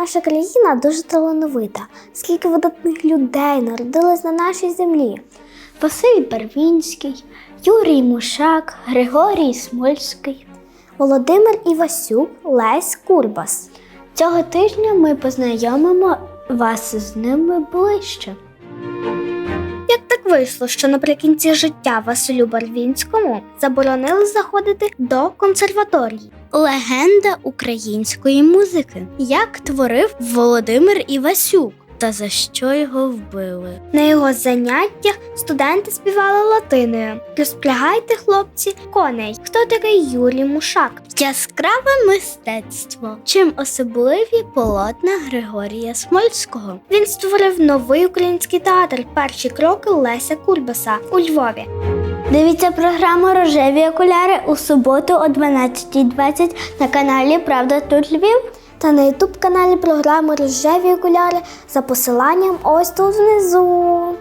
Наша країна дуже талановита. Скільки видатних людей народилось на нашій землі. Василь Барвінський, Юрій Мушак, Григорій Смольський, Володимир Івасюк, Лесь Курбас. Цього тижня ми познайомимо вас з ними ближче. Вийшло, що наприкінці життя Василю Барвінському заборонили заходити до консерваторії? Легенда української музики. Як творив Володимир Івасюк та за що його вбили? На його заняттях студенти співали латиною. Розпрягайте, хлопці, коней. Хто такий Юрій Мушак? Яскраве мистецтво. Чим особливі полотна Григорія Смольського? Він створив новий український театр. Перші кроки Леся Кульбаса у Львові. Дивіться програму Рожеві окуляри у суботу о 12.20 на каналі Правда тут Львів та на ютуб каналі програми Рожеві окуляри за посиланням ось тут внизу.